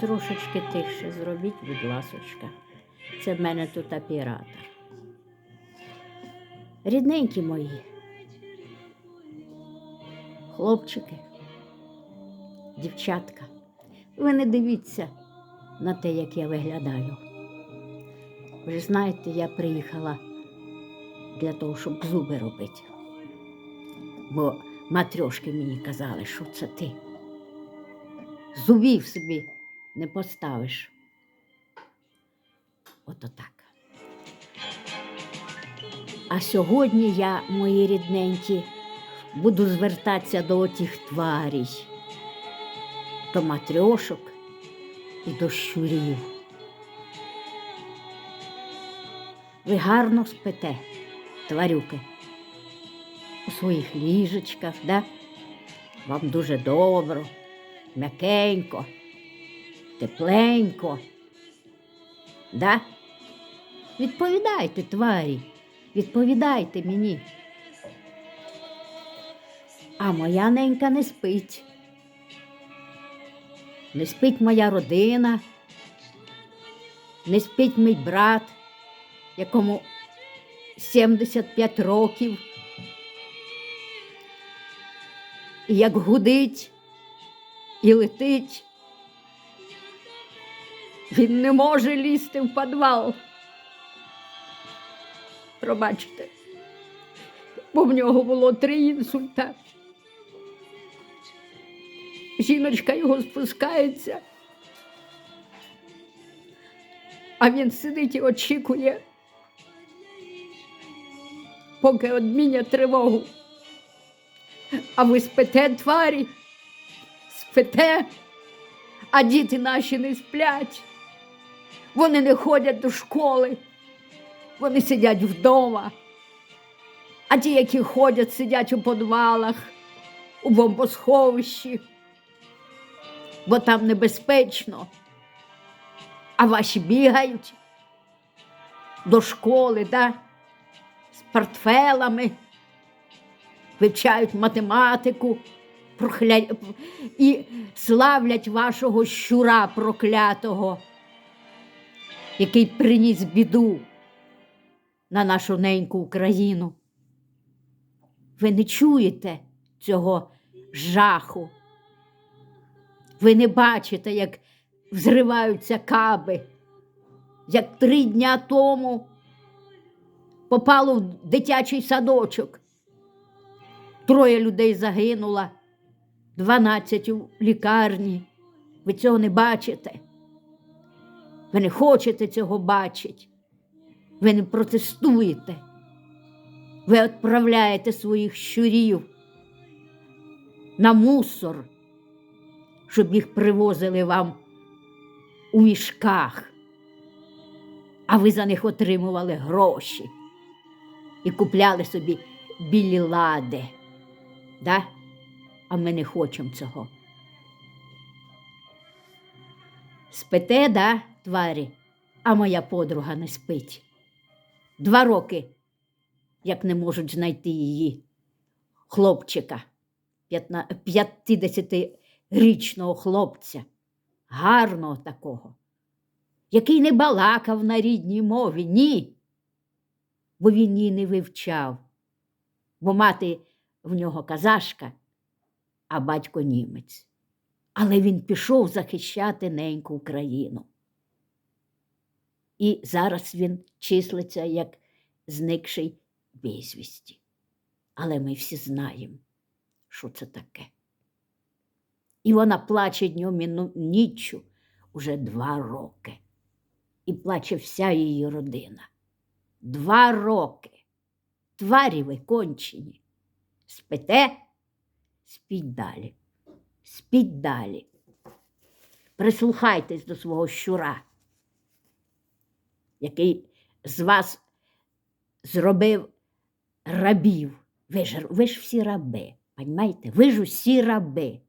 Трошечки тихше зробіть, будь ласочка. Це в мене тут оператор. Рідненькі мої. Хлопчики, дівчатка, ви не дивіться на те, як я виглядаю. Ви ж знаєте, я приїхала для того, щоб зуби робити. Бо матрьошки мені казали, що це ти. Зубів собі не поставиш. Ото так. А сьогодні я, мої рідненькі, буду звертатися до отих тварій, до матрьошок і до щурів. Ви гарно спите, тварюки, у своїх ліжечках, да? Вам дуже добро, м'якенько, тепленько. Да? Відповідайте, тварі, відповідайте мені. А моя ненька не спить. Не спить моя родина, не спить мій брат, якому 75 років. І як гудить і летить, він не може лізти в підвал. Пробачте, бо в нього було три інсульта. Жіночка його спускається, а він сидить і очікує, поки одмінять тривогу. А ви спите тварі, спите, а діти наші не сплять. Вони не ходять до школи, вони сидять вдома. А ті, які ходять, сидять у подвалах, у бомбосховищі, бо там небезпечно. А ваші бігають до школи, да? з портфелами, вивчають математику прохля... і славлять вашого щура проклятого, який приніс біду на нашу неньку Україну. Ви не чуєте цього жаху. Ви не бачите, як взриваються каби, як три дня тому попало в дитячий садочок. Троє людей загинуло, 12 у лікарні. Ви цього не бачите. Ви не хочете цього бачити. Ви не протестуєте. Ви відправляєте своїх щурів на мусор, щоб їх привозили вам у мішках, а ви за них отримували гроші і купляли собі білі лади. Да? А ми не хочемо цього. Спите, да, тварі, а моя подруга не спить. Два роки, як не можуть знайти її хлопчика, 50-річного хлопця, гарного такого, який не балакав на рідній мові, ні, бо він її не вивчав, бо мати в нього казашка, а батько німець. Але він пішов захищати неньку Україну. І зараз він числиться як зникший безвісті. Але ми всі знаємо, що це таке. І вона плаче днем і ніччю уже два роки. І плаче вся її родина. Два роки. Тварі ви кончені. Спите, спіть далі. Спіть далі. Прислухайтесь до свого щура, який з вас зробив рабів. Ви ж, ви ж всі раби, понімаєте? Ви ж усі раби.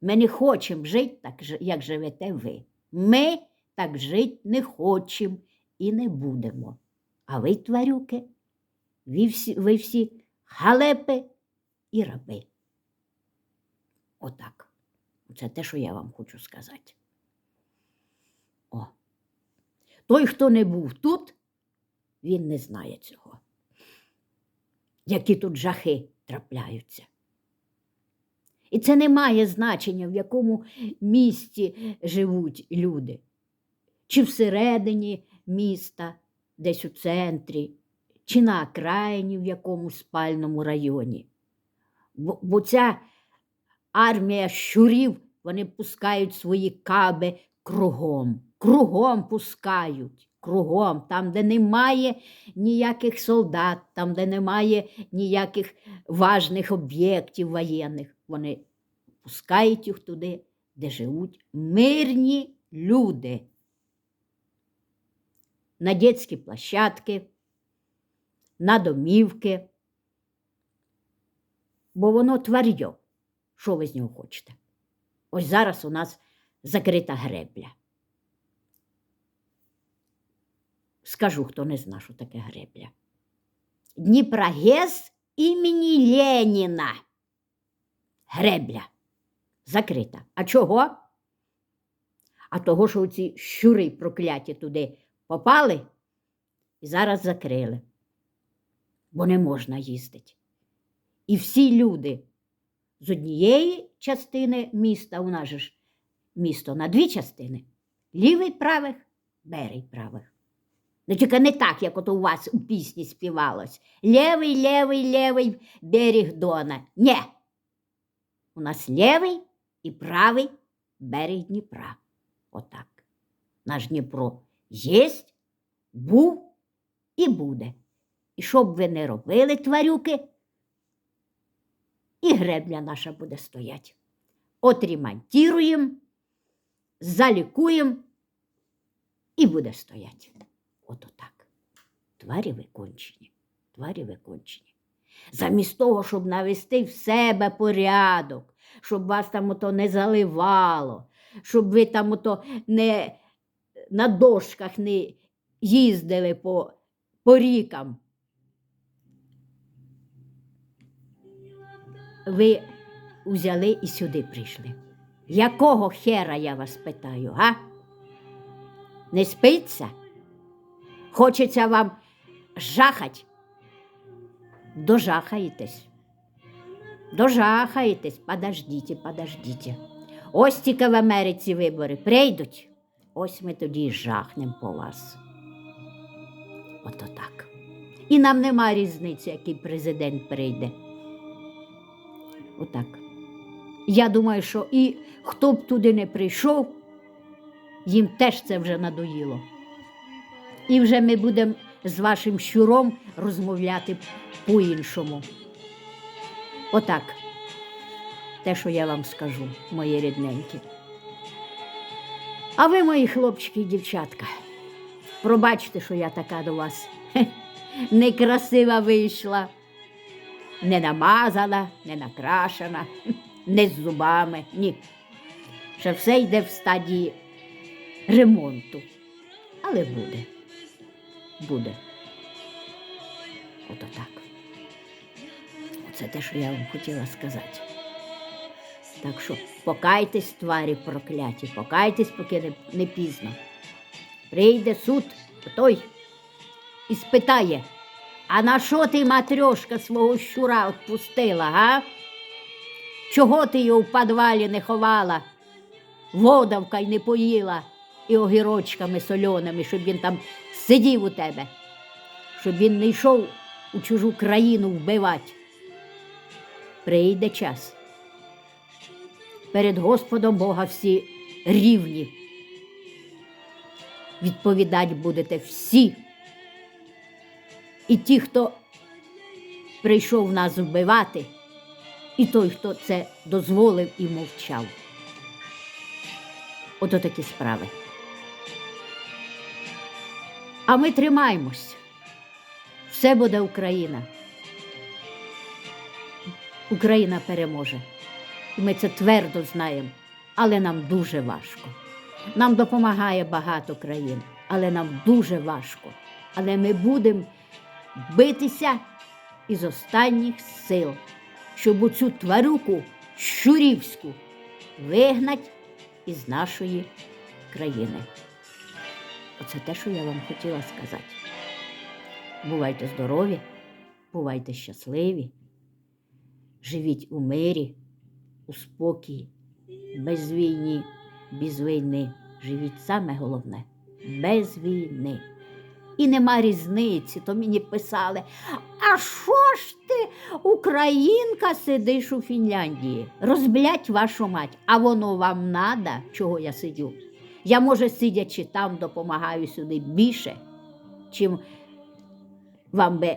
Ми не хочемо жити так, як живете ви. Ми так жити не хочемо і не будемо. А ви, тварюки, ви всі, ви всі халепи і раби. Отак. Це те, що я вам хочу сказати. Той, хто не був тут, він не знає цього. Які тут жахи трапляються. І це не має значення, в якому місті живуть люди, чи всередині міста, десь у центрі, чи на окраїні в якомусь спальному районі. Бо, бо ця армія щурів, вони пускають свої каби кругом, кругом пускають, кругом, там, де немає ніяких солдат, там, де немає ніяких важних об'єктів воєнних, вони пускають їх туди, де живуть мирні люди. На дитячі площадки, на домівки. Бо воно тварьо. Що ви з нього хочете? Ось зараз у нас закрита гребля. Скажу, хто не зна, що таке гребля. Дніпрогес імені Леніна. Гребля. Закрита. А чого? А того, що ці щури прокляті туди попали і зараз закрили. Бо не можна їздити. І всі люди з однієї частини міста, у нас же ж місто на дві частини, лівий правих, берег правих. Ну, тільки не так, як от у вас у пісні співалось. Левий, левий, левий берег Дона. Ні. У нас левий і правий берег Дніпра. Отак. Наш Дніпро єсть, був і буде. І що б ви не робили, тварюки, і гребля наша буде стоять. Отремонтуємо, залікуємо і буде стоять. Ото так. Тварі викончені, тварі викончені. Замість того, щоб навести в себе порядок, щоб вас там ото не заливало, щоб ви там ото не на дошках не їздили по, по рікам. Ви взяли і сюди прийшли. Якого хера я вас питаю, га? Не спиться? Хочеться вам жахать? Дожахаєтесь. Дожахаєтесь, подождіть, подождіть. Ось тільки в Америці вибори прийдуть, ось ми тоді жахнемо по вас. Ото так. І нам нема різниці, який президент прийде. Отак. Я думаю, що і хто б туди не прийшов, їм теж це вже надоїло. І вже ми будемо з вашим щуром розмовляти по-іншому. Отак. Те, що я вам скажу, мої рідненькі. А ви, мої хлопчики і дівчатка, пробачте, що я така до вас хе, некрасива вийшла, не намазана, не накрашена, не з зубами, ні. Ще все йде в стадії ремонту. Але буде. Буде. Ото так. Оце те, що я вам хотіла сказати. Так що покайтесь, тварі прокляті, покайтесь, поки не, не пізно. Прийде суд той і спитає, а на що ти, матрьошка, свого щура відпустила, га? Чого ти його в підвалі не ховала? Водавка й не поїла і огірочками сольоними, щоб він там сидів у тебе, щоб він не йшов у чужу країну вбивати. Прийде час. Перед Господом Бога всі рівні. Відповідати будете всі. І ті, хто прийшов нас вбивати, і той, хто це дозволив і мовчав. Ото такі справи. А ми тримаємось. Все буде Україна. Україна переможе. І ми це твердо знаємо, але нам дуже важко. Нам допомагає багато країн, але нам дуже важко. Але ми будемо битися із останніх сил, щоб оцю тварюку щурівську вигнать із нашої країни. Оце те, що я вам хотіла сказати. Бувайте здорові, бувайте щасливі, живіть у мирі, у спокій, без війни, без війни. Живіть саме головне без війни. І нема різниці, то мені писали, а що ж ти, українка, сидиш у Фінляндії? Розблять вашу мать, а воно вам надо, чого я сидю. Я, може, сидячи там, допомагаю сюди більше, чим вам би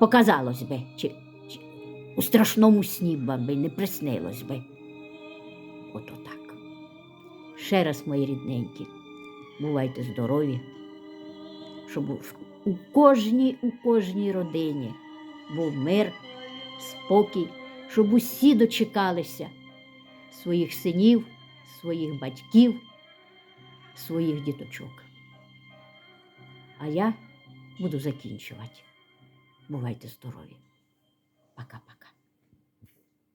показалось би, чи, чи у страшному сні вам би не приснилось би. Ото так. Ще раз, мої рідненькі, бувайте здорові, щоб у- кожній, у кожній родині був мир, спокій, щоб усі дочекалися своїх синів, своїх батьків, своїх діточок. А я буду закінчувати. Бувайте здорові. Пока-пока.